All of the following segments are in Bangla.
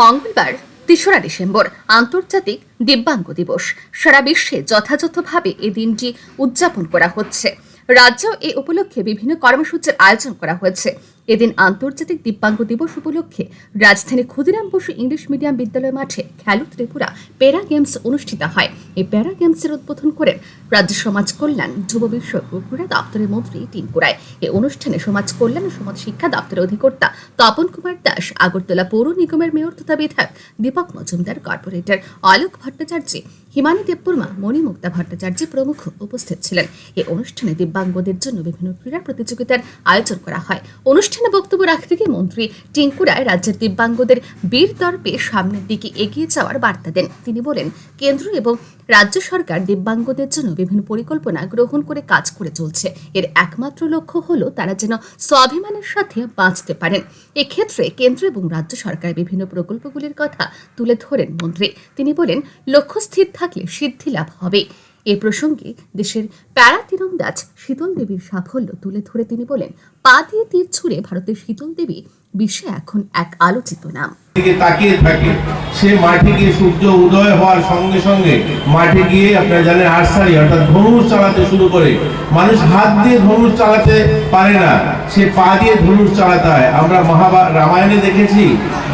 মঙ্গলবার তেসরা ডিসেম্বর, আন্তর্জাতিক দিব্যাঙ্গ দিবস। সারা বিশ্বে যথাযথভাবে এই দিনটি উদযাপন করা হচ্ছে। রাজ্যেও এ উপলক্ষে বিভিন্ন কর্মসূচির আয়োজন করা হয়েছে। এদিন আন্তর্জাতিক দিব্যাঙ্গ দিবস উপলক্ষে রাজধানী ক্ষুদিরাম বসু ইংলিশ মিডিয়াম বিদ্যালয় মাঠে খেলো ত্রিপুরা প্যারা গেমস অনুষ্ঠিত হয়। এই প্যারা গেমসের উদ্বোধন করেন রাজ্য সমাজ কল্যাণ, যুব বিষয়ক ক্রীড়া দপ্তরের মন্ত্রী টিঙ্কুরায় এই অনুষ্ঠানে সমাজ কল্যাণ ও সমাজ শিক্ষা দপ্তরের অধিকর্তা তপন কুমার দাস, আগরতলা পৌর নিগমের মেয়র তথা বিধায়ক দীপক মজুমদার, কর্পোরেটর অলোক ভট্টাচার্য, হিমানী দেববর্মা, মণিমুক্তা ভট্টাচার্য প্রমুখ উপস্থিত ছিলেন। এই অনুষ্ঠানে দিব্যাঙ্গদের জন্য বিভিন্ন ক্রীড়া প্রতিযোগিতার আয়োজন করা হয়। অনুষ্ঠানে বক্তব্য রাখতে গিয়ে মন্ত্রী টিঙ্কু রায় রাজ্যের দিব্যাঙ্গদের বীর দর্পে সামনের দিকে এগিয়ে যাওয়ার বার্তা দেন। তিনি বলেন, কেন্দ্র এবং রাজ্য সরকার দিব্যাঙ্গদের জন্য বিভিন্ন পরিকল্পনা গ্রহণ করে কাজ করে চলছে। এর একমাত্র লক্ষ্য হলো তারা যেন স্বাভিমানের সাথে বাঁচতে পারেন। এক্ষেত্রে কেন্দ্র এবং রাজ্য সরকার বিভিন্ন প্রকল্পগুলির কথা তুলে ধরেন মন্ত্রী। তিনি বলেন, লক্ষ্য স্থির থাকলে সিদ্ধি লাভ হবে। এ প্রসঙ্গে দেশের প্যারা তীরন্দাজ শীতল দেবীর সাফল্য তুলে ধরে তিনি বলেন, পা দিয়ে তীর ছুঁড়ে ভারতের শীতল দেবী বিশ্বে এখন এক আলোচিত নাম। দিকে তাকিয়ে থাকে। সে মাঠে গিয়ে সূর্য উদয় হওয়ার সঙ্গে সঙ্গে মাঠে গিয়ে আপনারা জানেন আর্সারি, অর্থাৎ ধনুষ চালাতে শুরু করে। মানুষ হাত দিয়ে ধনুষ চালাতে পারে না, সে পা দিয়ে ধনুষ চালাতে হয়। আমরা মহাভারত রামায়ণে দেখেছি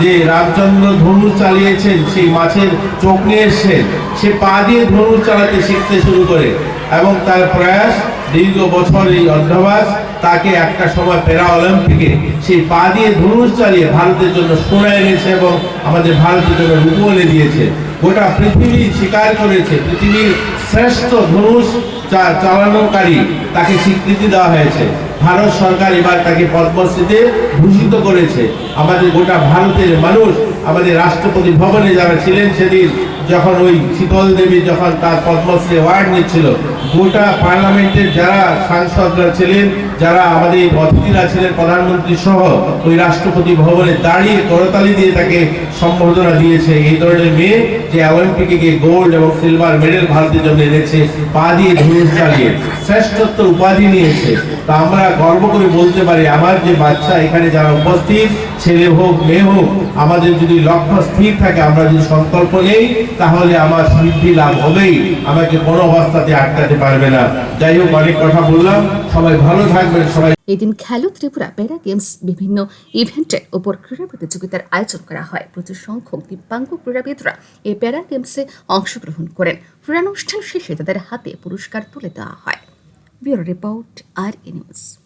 যে রামচন্দ্র ধনুষ চালিয়েছেন, সেই মাছের চোখ নিয়ে এসছেন। সে পা দিয়ে ধনুষ চালাতে শিখতে শুরু করে এবং তার প্রয়াস দীর্ঘ বছর এই অধ্যবাস, তাকে একটা সময় প্যারা অলিম্পিকে সেই পা দিয়ে ধনুষ চালিয়ে ভারতের জন্য সোনা এনেছে এবং আমাদের ভারতের জন্য রূপো এনে দিয়েছে। গোটা পৃথিবী স্বীকার করেছে, পৃথিবীর শ্রেষ্ঠ ধনুষ চালানোকারী তাকে স্বীকৃতি দেওয়া হয়েছে। ভারত সরকার এবার তাকে পদ্মশ্রীতে ভূষিত করেছে। আমাদের গোটা ভারতের মানুষ, আমাদের রাষ্ট্রপতি ভবনে যারা ছিলেন সেদিন যখন ওই শীতল দেবী যখন তার পদ্মশ্রী অ্যাওয়ার্ড নিচ্ছিল, গোটা পার্লামেন্টের যারা সাংসদরা ছিলেন, যারা আমাদের অতিথিরা ছিলেন, প্রধানমন্ত্রী সহ ওই রাষ্ট্রপতি ভবনে দাঁড়িয়ে করতালি দিয়ে তাকে সম্বোধনা দিয়েছে। এই ধরনের মেয়ে যে অলিম্পিকে গিয়ে গোল্ড এবং সিলভার মেডেল ভারতের জন্য এনেছে, পা দিয়ে ধনুষ চালিয়ে, শ্রেষ্ঠত্ব উপাধি নিয়েছে। তা আমরা গর্ব করে বলতে পারি, আমার যে বাচ্চা এখানে যারা উপস্থিত, ছেলে হোক, মেয়ে হোক, আমাদের যদি লক্ষ্য স্থির থাকে, আমরা যদি সংকল্প নেই তাহলে আমার সিদ্ধি লাভ হবেই। আমাকে কোনো অবস্থাতে আটকাতে পারবে না। যাই হোক, অনেক কথা বললাম। সবাই ভালো থাকবেন, সবাই এদিন খেলো ত্রিপুরা প্যারা গেমস বিভিন্ন ইভেন্টের উপর ক্রীড়া প্রতিযোগিতার আয়োজন করা হয়। প্রচুর সংখ্যক দিব্যাঙ্গ ক্রীড়াবিদরা এই প্যারা গেমসে অংশগ্রহণ করেন। ক্রীড়ানুষ্ঠান শেষে তাদের হাতে পুরস্কার তুলে দেওয়া হয়। Bureau report, R news.